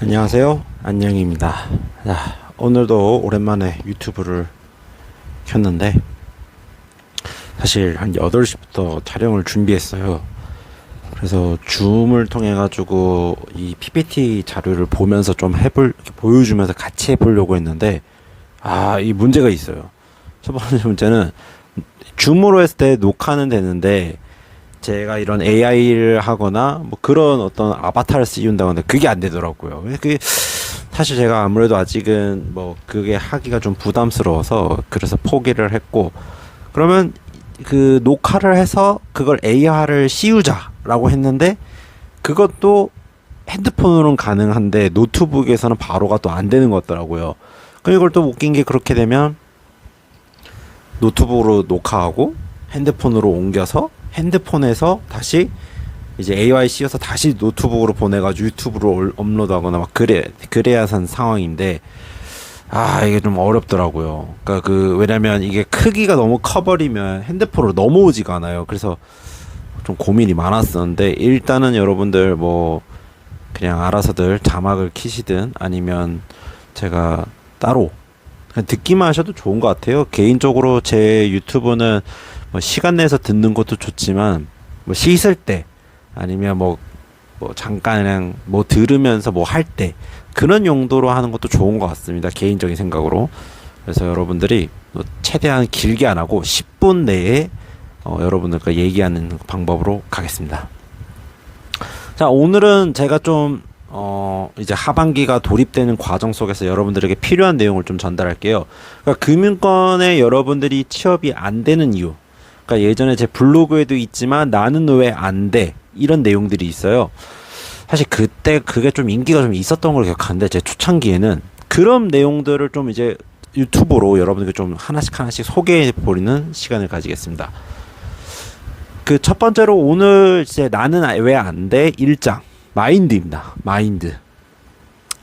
안녕하세요. 안녕입니다. 자, 오늘도 오랜만에 유튜브를 켰는데, 사실 한 8시부터 촬영을 준비했어요. 그래서 줌을 통해 가지고 이 PPT 자료를 보면서 좀 해볼, 보여주면서 같이 해보려고 했는데, 아, 이 문제가 있어요. 첫 번째 문제는 줌으로 했을 때 녹화는 되는데, 제가 이런 AI를 하거나 뭐 그런 어떤 아바타를 씌운다거나 그게 안 되더라고요. 그게 사실 제가 아무래도 아직은 뭐 그게 하기가 좀 부담스러워서 그래서 포기를 했고 그러면 그 녹화를 해서 그걸 AI를 씌우자라고 했는데 그것도 핸드폰으로는 가능한데 노트북에서는 바로가 또 안 되는 것 같더라고요. 그럼 이걸 또 웃긴 게 그렇게 되면 노트북으로 녹화하고 핸드폰으로 옮겨서 핸드폰에서 다시 이제 AI 씌워서 다시 노트북으로 보내가지고 유튜브로 올- 업로드하거나 막 그래 그래야 산 상황인데 아 이게 좀 어렵더라고요. 그러니까 그 왜냐면 이게 크기가 너무 커버리면 핸드폰으로 넘어오지가 않아요. 그래서 좀 고민이 많았었는데 일단은 여러분들 뭐 그냥 알아서들 자막을 키시든 아니면 제가 따로 듣기만 하셔도 좋은 것 같아요. 개인적으로 제 유튜브는 뭐 시간 내서 듣는 것도 좋지만 뭐 씻을 때 아니면 뭐, 뭐 잠깐 그냥 뭐 들으면서 뭐 할 때 그런 용도로 하는 것도 좋은 것 같습니다. 개인적인 생각으로. 그래서 여러분들이 뭐 최대한 길게 안 하고 10분 내에 어, 여러분들과 얘기하는 방법으로 가겠습니다. 자, 오늘은 제가 좀, 어, 이제 하반기가 도입되는 과정 속에서 여러분들에게 필요한 내용을 좀 전달할게요. 그러니까 금융권에 여러분들이 취업이 안 되는 이유. 그러니까 예전에 제 블로그에도 있지만 나는 왜 안 돼? 이런 내용들이 있어요. 사실 그때 그게 좀 인기가 좀 있었던 걸 기억하는데 제 초창기에는 그런 내용들을 좀 이제 유튜브로 여러분들께 좀 하나씩 하나씩 소개해 버리는 시간을 가지겠습니다. 그 첫 번째로 오늘 이제 나는 왜 안 돼? 일장 마인드입니다. 마인드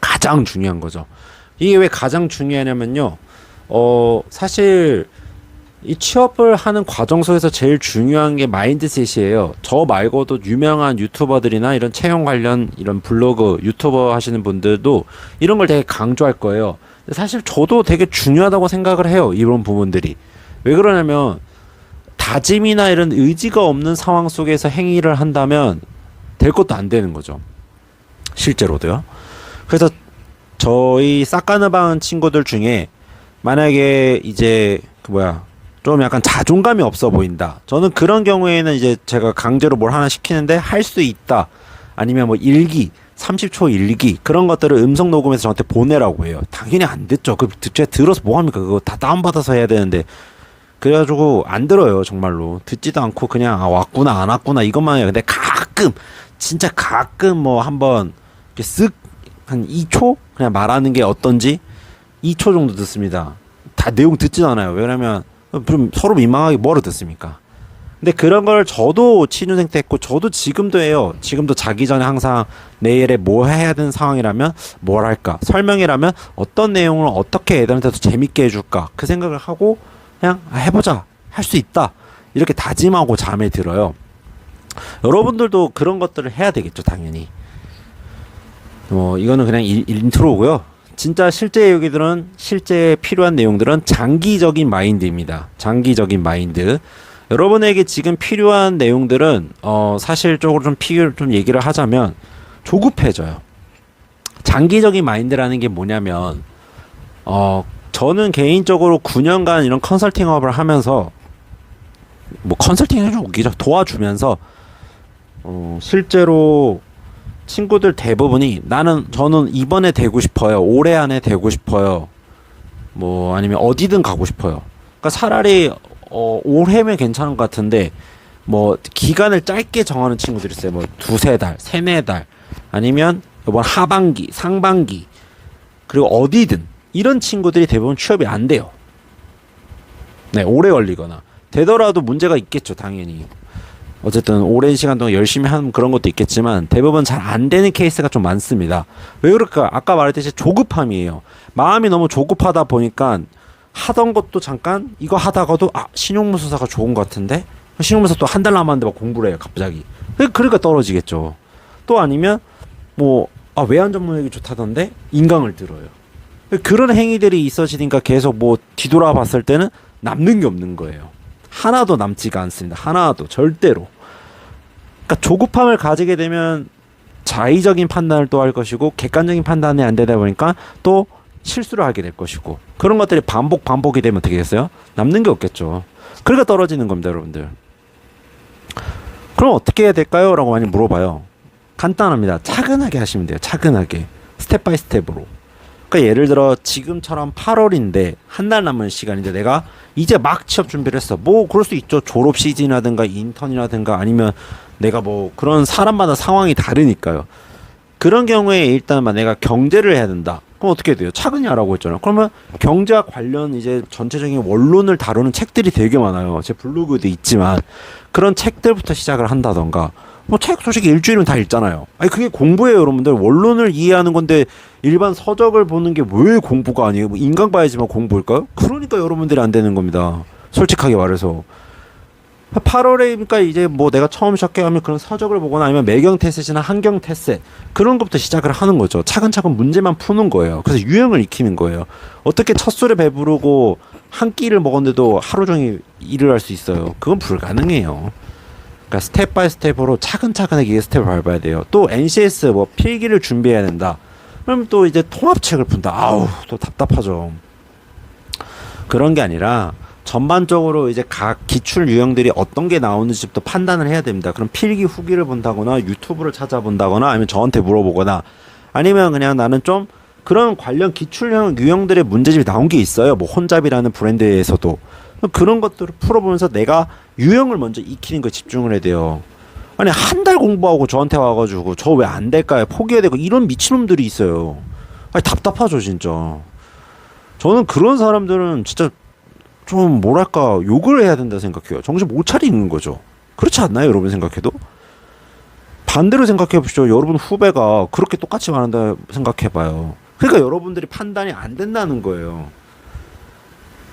가장 중요한 거죠. 이게 왜 가장 중요하냐면요. 어 사실 이 취업을 하는 과정 속에서 제일 중요한 게 마인드셋이에요. 저 말고도 유명한 유튜버들이나 이런 채용 관련 이런 블로그 유튜버 하시는 분들도 이런 걸 되게 강조할 거예요. 사실 저도 되게 중요하다고 생각을 해요. 이런 부분들이. 왜 그러냐면 다짐이나 이런 의지가 없는 상황 속에서 행위를 한다면 될 것도 안 되는 거죠. 실제로도요. 그래서 저희 싹가느방 친구들 중에 만약에 이제 그 뭐야 좀 약간 자존감이 없어 보인다. 저는 그런 경우에는 이제 제가 강제로 뭘 하나 시키는데 할 수 있다. 아니면 뭐 일기, 30초 일기 그런 것들을 음성 녹음해서 저한테 보내라고 해요. 당연히 안 듣죠. 그 제가 들어서 뭐 합니까? 그거 다 다운 받아서 해야 되는데. 그래가지고 안 들어요 정말로 듣지도 않고 그냥 아 왔구나 안 왔구나 이것만 해요. 근데 가끔 진짜 가끔 뭐 한번 이렇게 쓱한 2초 그냥 말하는 게 어떤지 2초 정도 듣습니다. 다 내용 듣지도 않아요. 왜냐면 그럼 서로 민망하게 뭐로 듣습니까? 근데 그런 걸 저도 취준생 때 했고 저도 지금도 해요. 지금도 자기 전에 항상 내일에 뭐 해야 되는 상황이라면 뭘 할까? 설명이라면 어떤 내용을 어떻게 애들한테 더 재밌게 해줄까? 그 생각을 하고 그냥 아, 해보자. 할 수 있다. 이렇게 다짐하고 잠에 들어요. 여러분들도 그런 것들을 해야 되겠죠, 당연히. 뭐 이거는 그냥 일, 인트로고요. 진짜 실제 여기들은 실제 필요한 내용들은 장기적인 마인드입니다. 장기적인 마인드. 여러분에게 지금 필요한 내용들은 어 사실적으로 좀 필요 좀 얘기를 하자면 조급해져요. 장기적인 마인드라는 게 뭐냐면 어 저는 개인적으로 9년간 이런 컨설팅업을 하면서 뭐 컨설팅 웃기죠. 도와주면서 어 실제로 친구들 대부분이 나는 저는 이번에 되고 싶어요. 올해 안에 되고 싶어요. 뭐 아니면 어디든 가고 싶어요. 그러니까 차라리 어 올해면 괜찮은 것 같은데 뭐 기간을 짧게 정하는 친구들이 있어요. 뭐 두세 달, 세네 달 아니면 이번 하반기, 상반기 그리고 어디든 이런 친구들이 대부분 취업이 안 돼요. 네, 오래 걸리거나 되더라도 문제가 있겠죠, 당연히. 어쨌든 오랜 시간 동안 열심히 하는 그런 것도 있겠지만 대부분 잘 안 되는 케이스가 좀 많습니다. 왜 그럴까? 아까 말했듯이 조급함이에요. 마음이 너무 조급하다 보니까 하던 것도 잠깐 이거 하다가도 아 신용무소사가 좋은 것 같은데 신용무소 또한 달 남았는데 막 공부를 해요 갑자기 그러니까 떨어지겠죠 또 아니면 뭐 아 외환 전문액이 좋다던데 인강을 들어요. 그런 행위들이 있어지니까 계속 뭐 뒤돌아 봤을 때는 남는 게 없는 거예요. 하나도 남지가 않습니다. 하나도 절대로. 그러니까 조급함을 가지게 되면 자의적인 판단을 또 할 것이고 객관적인 판단이 안 되다 보니까 또 실수를 하게 될 것이고 그런 것들이 반복 반복이 되면 됐어요? 남는 게 없겠죠. 그러니까 떨어지는 겁니다, 여러분들. 그럼 어떻게 해야 될까요? 라고 많이 물어봐요. 간단합니다. 차근하게 하시면 돼요. 차근하게. 스텝 바이 스텝으로. 그러니까 예를 들어 지금처럼 8월인데 한 달 남은 시간인데 내가 이제 막 취업 준비를 했어. 뭐 그럴 수 있죠. 졸업 시즌이라든가 인턴이라든가 아니면 내가 뭐 그런 사람마다 상황이 다르니까요. 그런 경우에 일단 만 내가 경제를 해야 된다. 그럼 어떻게 돼요? 차근히 하라고 했잖아요. 그러면 경제와 관련 이제 전체적인 원론을 다루는 책들이 되게 많아요. 제 블로그도 있지만 그런 책들부터 시작을 한다던가 뭐책 솔직히 일주일은 다 읽잖아요. 아니 그게 공부예요, 여러분들. 원론을 이해하는 건데 일반 서적을 보는 게 왜 공부가 아니에요? 뭐 인강 봐야지만 공부일까요? 그러니까 여러분들이 안 되는 겁니다. 솔직하게 말해서. 8월에니까 이제 뭐 내가 처음 시작하면 그런 서적을 보거나 아니면 매경 테스트나 한경 테스트 그런 것부터 시작을 하는 거죠. 차근차근 문제만 푸는 거예요. 그래서 유형을 익히는 거예요. 어떻게 첫 술에 배부르고 한 끼를 먹었는데도 하루 종일 일을 할 수 있어요. 그건 불가능해요. 그러니까 스텝 바이 스텝으로 차근차근하게 이 스텝을 밟아야 돼요. 또 NCS 뭐 필기를 준비해야 된다. 그럼 또 이제 통합책을 푼다. 아우 또 답답하죠. 그런 게 아니라 전반적으로 이제 각 기출 유형들이 어떤 게 나오는지부터 판단을 해야 됩니다. 그럼 필기 후기를 본다거나 유튜브를 찾아본다거나 아니면 저한테 물어보거나 아니면 그냥 나는 좀 그런 관련 기출형 유형들의 문제집이 나온 게 있어요. 뭐 혼잡이라는 브랜드에서도 그런 것들을 풀어보면서 내가 유형을 먼저 익히는 거 집중을 해야 돼요. 아니 한 달 공부하고 저한테 와가지고 저 왜 안 될까요? 포기해야 되고 이런 미친놈들이 있어요. 아니 답답하죠 진짜. 저는 그런 사람들은 진짜 좀 뭐랄까 욕을 해야 된다 생각해요. 정신 못 차리는 거죠. 그렇지 않나요, 여러분 생각해도? 반대로 생각해 보시죠. 여러분 후배가 그렇게 똑같이 말한다 생각해 봐요. 그러니까 여러분들이 판단이 안 된다는 거예요.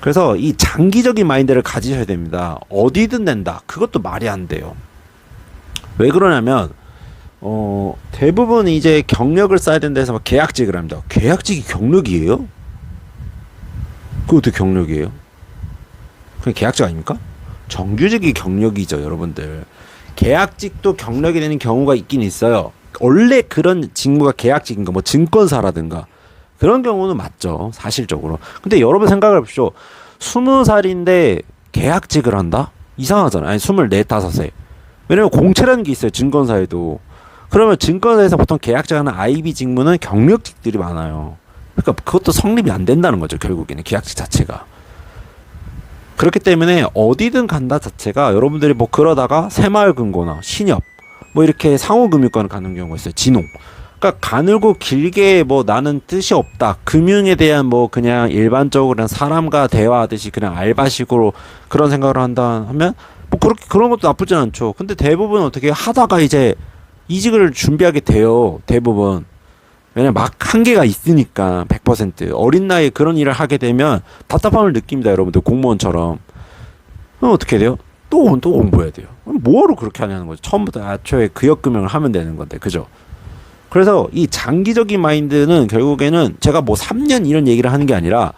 그래서 이 장기적인 마인드를 가지셔야 됩니다. 어디든 된다. 그것도 말이 안 돼요. 왜 그러냐면 어 대부분 이제 경력을 쌓아야 된다 해서 막 계약직을 합니다. 계약직이 경력이에요? 그 어떻게 경력이에요? 그냥 계약직 아닙니까? 정규직이 경력이죠, 여러분들. 계약직도 경력이 되는 경우가 있긴 있어요. 원래 그런 직무가 계약직인가, 뭐 증권사라든가 그런 경우는 맞죠, 사실적으로. 근데 여러분 생각을 해보십시오. 스무 살인데 계약직을 한다? 이상하잖아요. 아니, 스물네, 다섯에. 왜냐면 공채라는 게 있어요, 증권사에도. 그러면 증권사에서 보통 계약직 하는 IB 직무는 경력직들이 많아요. 그러니까 그것도 성립이 안 된다는 거죠, 결국에는 계약직 자체가. 그렇기 때문에 어디든 간다 자체가 여러분들이 뭐 그러다가 새마을 금고나 신협 뭐 이렇게 상호금융권을 가는 경우가 있어요. 진홍. 그러니까 가늘고 길게 뭐 나는 뜻이 없다. 금융에 대한 뭐 그냥 일반적으로 사람과 대화하듯이 그냥 알바식으로 그런 생각을 한다 하면 뭐 그렇게 그런 것도 나쁘진 않죠. 근데 대부분 어떻게 하다가 이제 이직을 준비하게 돼요. 대부분. 왜냐면 막 한계가 있으니까 100% 어린 나이에 그런 일을 하게 되면 답답함을 느낍니다 여러분들 공무원처럼 그럼 어떻게 돼요? 또, 또 공부해야 돼요 뭐하러 그렇게 하냐는 거죠 처음부터 애초에 그역금융을 하면 되는 건데 그죠? 그래서 이 장기적인 마인드는 결국에는 제가 뭐 3년 이런 얘기를 하는 게 아니라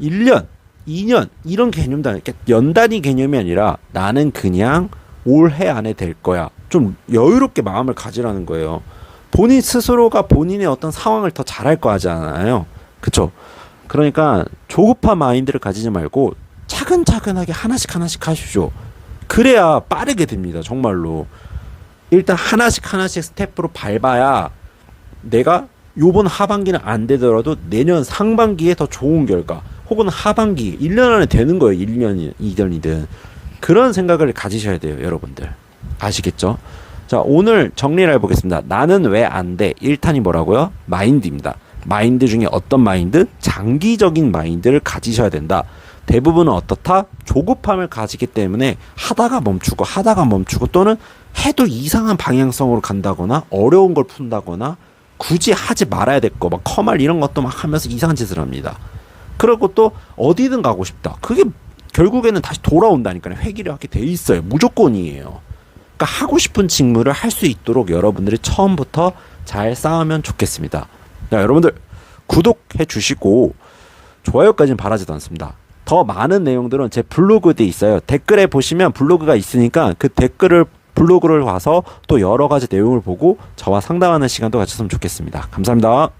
1년, 2년 이런 개념도 아니라 연 단위 개념이 아니라 나는 그냥 올해 안에 될 거야 좀 여유롭게 마음을 가지라는 거예요 본인 스스로가 본인의 어떤 상황을 더 잘할 거 하잖아요. 그쵸? 그러니까 조급한 마인드를 가지지 말고 차근차근하게 하나씩 하나씩 하십시오. 그래야 빠르게 됩니다. 정말로. 일단 하나씩 하나씩 스텝으로 밟아야 내가 요번 하반기는 안 되더라도 내년 상반기에 더 좋은 결과 혹은 하반기 1년 안에 되는 거예요. 1년이 2년이든. 그런 생각을 가지셔야 돼요, 여러분들. 아시겠죠? 자, 오늘 정리를 해 보겠습니다. 나는 왜 안 돼? 1탄이 뭐라고요? 마인드입니다. 마인드 중에 어떤 마인드? 장기적인 마인드를 가지셔야 된다. 대부분은 어떻다? 조급함을 가지기 때문에 하다가 멈추고 하다가 멈추고 또는 해도 이상한 방향성으로 간다거나 어려운 걸 푼다거나 굳이 하지 말아야 될 거, 막 커말 이런 것도 막 하면서 이상한 짓을 합니다. 그리고 또 어디든 가고 싶다. 그게 결국에는 다시 돌아온다니까요. 회귀를 하게 돼 있어요. 무조건이에요. 그러니까 하고 싶은 직무를 할 수 있도록 여러분들이 처음부터 잘 싸우면 좋겠습니다. 자, 여러분들 구독해 주시고 좋아요까지는 바라지도 않습니다. 더 많은 내용들은 제 블로그에 있어요. 댓글에 보시면 블로그가 있으니까 그 댓글을 블로그를 와서 또 여러 가지 내용을 보고 저와 상담하는 시간도 가졌으면 좋겠습니다. 감사합니다.